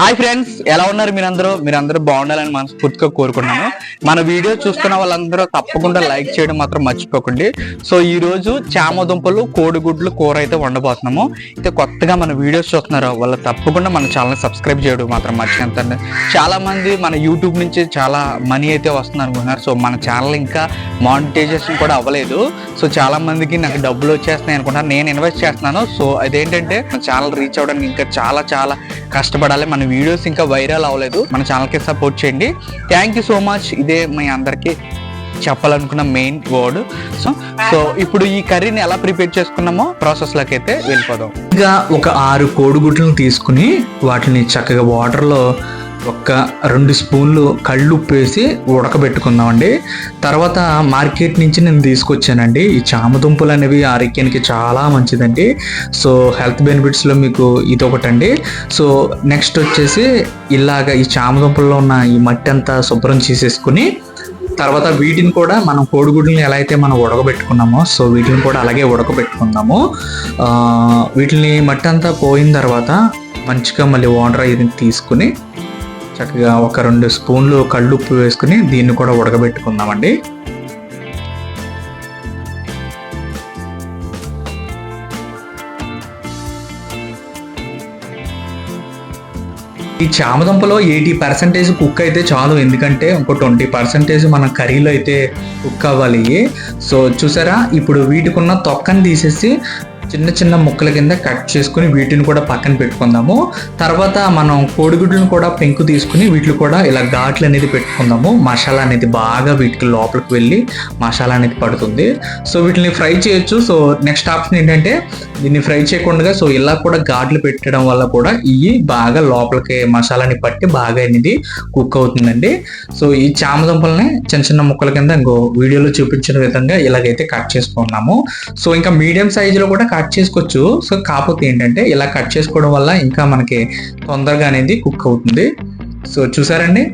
Hi friends ఎలా ఉన్నారు మీరందరూ? మీరందరూ బాగుండాలని మనస్ఫూర్తిగా కోరుకున్నాను మన వీడియో చూస్తున్న వాళ్ళందరూ తప్పకుండా లైక్ చేయడం మాత్రం మర్చిపోకండి. సో ఈ రోజు చామ దుంపలు కోడిగుడ్లు కూర అయితే వండబోతున్నాము. అయితే కొత్తగా మన వీడియోస్ చూస్తున్నారు వాళ్ళు తప్పకుండా మన ఛానల్ సబ్స్క్రైబ్ చేయడం మాత్రం మర్చిపోతండి చాలా మంది మన యూట్యూబ్ నుంచి చాలా మనీ అయితే వస్తుంది అనుకుంటున్నారు. సో మన ఛానల్ ఇంకా మానిటైజేషన్ కూడా అవ్వలేదు. సో చాలా మందికి నాకు డబ్బులు వచ్చేస్తున్నాయి అనుకుంటున్నాను నేను ఇన్వెస్ట్ చేస్తున్నాను. సో అదేంటంటే మన ఛానల్ రీచ్ అవ్వడానికి ఇంకా చాలా చాలా కష్టపడాలి. మన వీడియోస్ ఇంకా వైరల్ అవ్వలేదు. మన ఛానల్కి సపోర్ట్ చేయండి. థ్యాంక్ యూ సో మచ్ ఇదే మీ అందరికీ చెప్పాలనుకున్న మెయిన్ వర్డ్ సో సో ఇప్పుడు ఈ కర్రీని ఎలా ప్రిపేర్ చేసుకున్నామో ప్రాసెస్లోకి అయితే వెళ్ళిపోదాం. ఇంకా ఒక ఆరు కోడిగుడ్లను తీసుకుని వాటిని చక్కగా వాటర్లో ఒక రెండు స్పూన్లు కళ్ళుప్పు వేసి ఉడకబెట్టుకుందామండి. తర్వాత మార్కెట్ నుంచి నేను తీసుకొచ్చానండి. ఈ చామదుంపలు అనేవి ఆరోగ్యానికి చాలా మంచిదండి. సో హెల్త్ బెనిఫిట్స్లో మీకు ఇది ఒకటండి సో నెక్స్ట్ వచ్చేసి ఇలాగ ఈ చామదుంపల్లో ఉన్న ఈ మట్టి అంతా శుభ్రం చేసేసుకుని తర్వాత వీటిని కూడా మనం కోడిగుడ్లని ఎలా అయితే మనం ఉడకబెట్టుకున్నామో సో వీటిని కూడా అలాగే ఉడకబెట్టుకుందాము. వీటిని మట్టి అంతా పోయిన తర్వాత మంచిగా మళ్ళీ వాటర్ ఇది తీసుకుని చక్కగా ఒక రెండు స్పూన్లు కళ్ళు ఉప్పు వేసుకుని దీన్ని కూడా ఉడకబెట్టుకుందామండి. ఈ చామదుంపలో ఎయిటీ పర్సెంటేజ్ కుక్ అయితే చాలు ఎందుకంటే ఇంకో ట్వంటీ పర్సెంటేజ్ మన కర్రీలో అయితే కుక్ అవ్వాలి. సో చూసారా ఇప్పుడు వీటికి ఉన్న తొక్కని తీసేసి చిన్న చిన్న ముక్కల కింద కట్ చేసుకుని వీటిని కూడా పక్కన పెట్టుకుందాము. తర్వాత మనం కోడిగుడ్లను కూడా పెంకు తీసుకుని వీటిని కూడా ఇలా ఘాట్లు అనేది పెట్టుకుందాము. మసాలా అనేది బాగా వీటికి లోపలికి వెళ్ళి మసాలా అనేది పడుతుంది. సో వీటిని ఫ్రై చేయొచ్చు. సో నెక్స్ట్ ఆప్షన్ ఏంటంటే దీన్ని ఫ్రై చేయకుండా సో ఇలా కూడా ఘాట్లు పెట్టడం వల్ల కూడా ఇవి బాగా లోపలికి మసాలాని పట్టి బాగా అనేది కుక్ అవుతుందండి. సో ఈ చామదుంపల్ని చిన్న చిన్న ముక్కల కింద ఇంకో వీడియోలో చూపించిన విధంగా ఇలాగైతే కట్ చేసుకున్నాము సో ఇంకా మీడియం సైజులో కూడా కట్ చేసుకోవచ్చు. సో కాకపోతే ఏంటంటే ఇలా కట్ చేసుకోవడం వల్ల ఇంకా మనకి తొందరగా అనేది కుక్ అవుతుంది. సో చూసారండి?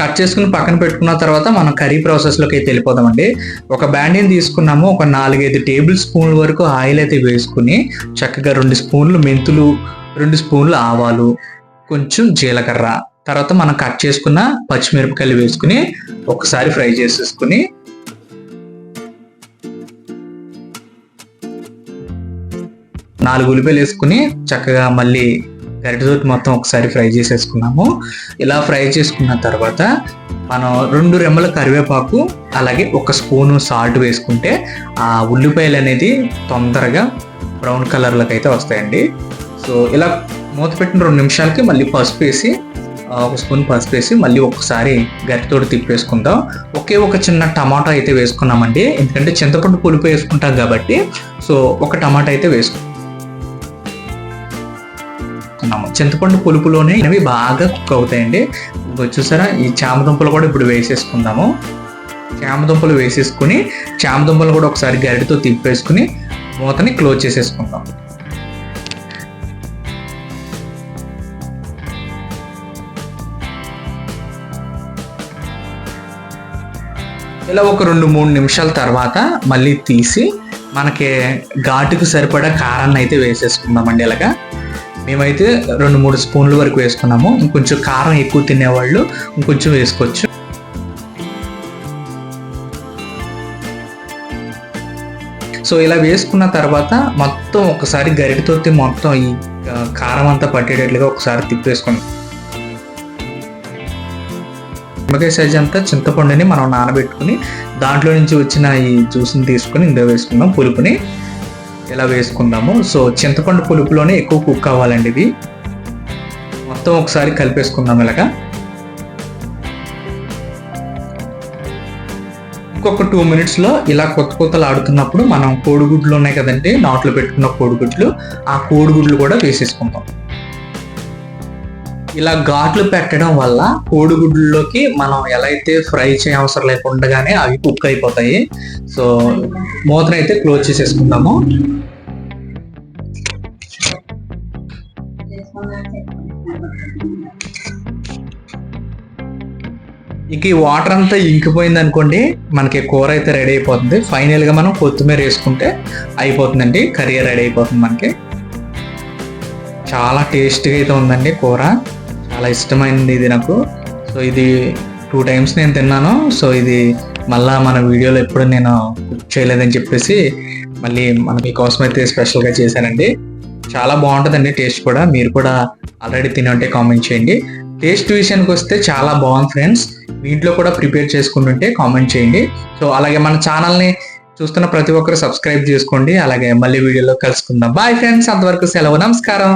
కట్ చేసుకుని పక్కన పెట్టుకున్న తర్వాత మనం కర్రీ ప్రాసెస్లోకి అయితే వెళ్ళిపోదామండి. ఒక బ్యాండీని తీసుకున్నాము. ఒక నాలుగైదు టేబుల్ స్పూన్ల వరకు ఆయిల్ అయితే వేసుకుని చక్కగా రెండు స్పూన్లు మెంతులు రెండు స్పూన్లు ఆవాలు కొంచెం జీలకర్ర. తర్వాత మనం కట్ చేసుకున్న పచ్చిమిరపకాయలు వేసుకుని ఒకసారి ఫ్రై చేసేసుకుని నాలుగు ఉల్లిపాయలు వేసుకుని చక్కగా మళ్ళీ గరిటతోటి మొత్తం ఒకసారి ఫ్రై చేసేసుకున్నాము. ఇలా ఫ్రై చేసుకున్న తర్వాత మనం రెండు రెమ్మల కరివేపాకు అలాగే ఒక స్పూను సాల్ట్ వేసుకుంటే ఆ ఉల్లిపాయలు అనేది తొందరగా బ్రౌన్ కలర్లోకి అయితే వస్తాయండి. సో ఇలా మూత పెట్టిన రెండు నిమిషాలకి మళ్ళీ పసుపు వేసి ఒక స్పూన్ పసుపు వేసి మళ్ళీ ఒకసారి గరిటతోటి తిప్పేసుకుందాం. ఒకే ఒక చిన్న టమాటా అయితే వేసుకున్నామండి. ఎందుకంటే చింతపండు పులుపు వేసుకుంటాం కాబట్టి సో ఒక టమాటా అయితే వేసుకుంటాం వేసుకుంటున్నాము చింతపండు పులుపులోనే ఇవి బాగా కుక్ అవుతాయండి. చూసారా? ఈ చామదుంపలు కూడా ఇప్పుడు వేసేసుకుందాము. చామదుంపలు వేసేసుకుని చామదుంపలు కూడా ఒకసారి గరిటతో తిప్పేసుకుని మూతని క్లోజ్ చేసేసుకుందాం. ఇలా ఒక రెండు మూడు నిమిషాల తర్వాత మళ్ళీ తీసి మనకి ఘాటుకు సరిపడా కారాన్ని అయితే వేసేసుకుందామండి ఇలాగా. మేమైతే రెండు మూడు స్పూన్ల వరకు వేసుకున్నాము. ఇంకొంచెం కారం ఎక్కువ తినేవాళ్ళు ఇంకొంచెం వేసుకోవచ్చు. సో ఇలా వేసుకున్న తర్వాత మొత్తం ఒకసారి గరిటతోటి మొత్తం ఈ కారం అంతా పట్టేటట్లుగా ఒకసారి తిప్పేసుకున్నాం నిమ్మకాయ సైజ్ అంతా చింతపండుని మనం నానబెట్టుకుని దాంట్లో నుంచి వచ్చిన ఈ జ్యూస్ని తీసుకుని ఇందులో వేసుకుందాం. పులుపుని ఇలా వేసుకుందాము సో చింతపండు పులుపులోనే ఎక్కువ కుక్ కావాలండి ఇది. మొత్తం ఒకసారి కలిపేసుకుందాం ఇలాగా. ఇంకొక టూ మినిట్స్లో ఇలా కొత్త కొత్తలు ఆడుతున్నప్పుడు మనం కోడిగుడ్లు ఉన్నాయి కదండి నాట్లో పెట్టుకున్న కోడిగుడ్లు ఆ కోడిగుడ్లు కూడా వేసేసుకుందాం. ఇలా ఘాట్లు పెట్టడం వల్ల కోడిగుడ్లోకి మనం ఎలా అయితే ఫ్రై చేయవసరం లేకుండానే అవి కుక్ అయిపోతాయి. సో మూతనైతే క్లోజ్ చేసేసుకుందాము. ఇక ఈ వాటర్ అంతా ఇంకిపోయింది అనుకోండి మనకి కూర అయితే రెడీ అయిపోతుంది. ఫైనల్గా మనం కొత్తిమీర వేసుకుంటే అయిపోతుందండి. కర్రీ రెడీ అయిపోతుంది మనకి. చాలా టేస్ట్గా అయితే ఉందండి కూర. చాలా ఇష్టమైంది ఇది నాకు. సో ఇది టూ టైమ్స్ నేను తిన్నాను. సో ఇది మళ్ళా మన వీడియోలో ఎప్పుడు నేను కుక్ చేయలేదని చెప్పేసి మళ్ళీ మన మీకోసం అయితే స్పెషల్గా చేశానండి. చాలా బాగుంటుందండి టేస్ట్ కూడా. మీరు కూడా ఆల్రెడీ తిని ఉంటే కామెంట్ చేయండి. టేస్ట్ విషయానికి వస్తే చాలా బాగుంది ఫ్రెండ్స్ మీ ఇంట్లో కూడా ప్రిపేర్ చేసుకుంటుంటే కామెంట్ చేయండి. సో అలాగే మన ఛానల్ని చూస్తున్న ప్రతి ఒక్కరు సబ్స్క్రైబ్ చేసుకోండి. అలాగే మళ్ళీ వీడియోలో కలుసుకుందాం. బాయ్ ఫ్రెండ్స్ అంతవరకు సెలవు. నమస్కారం.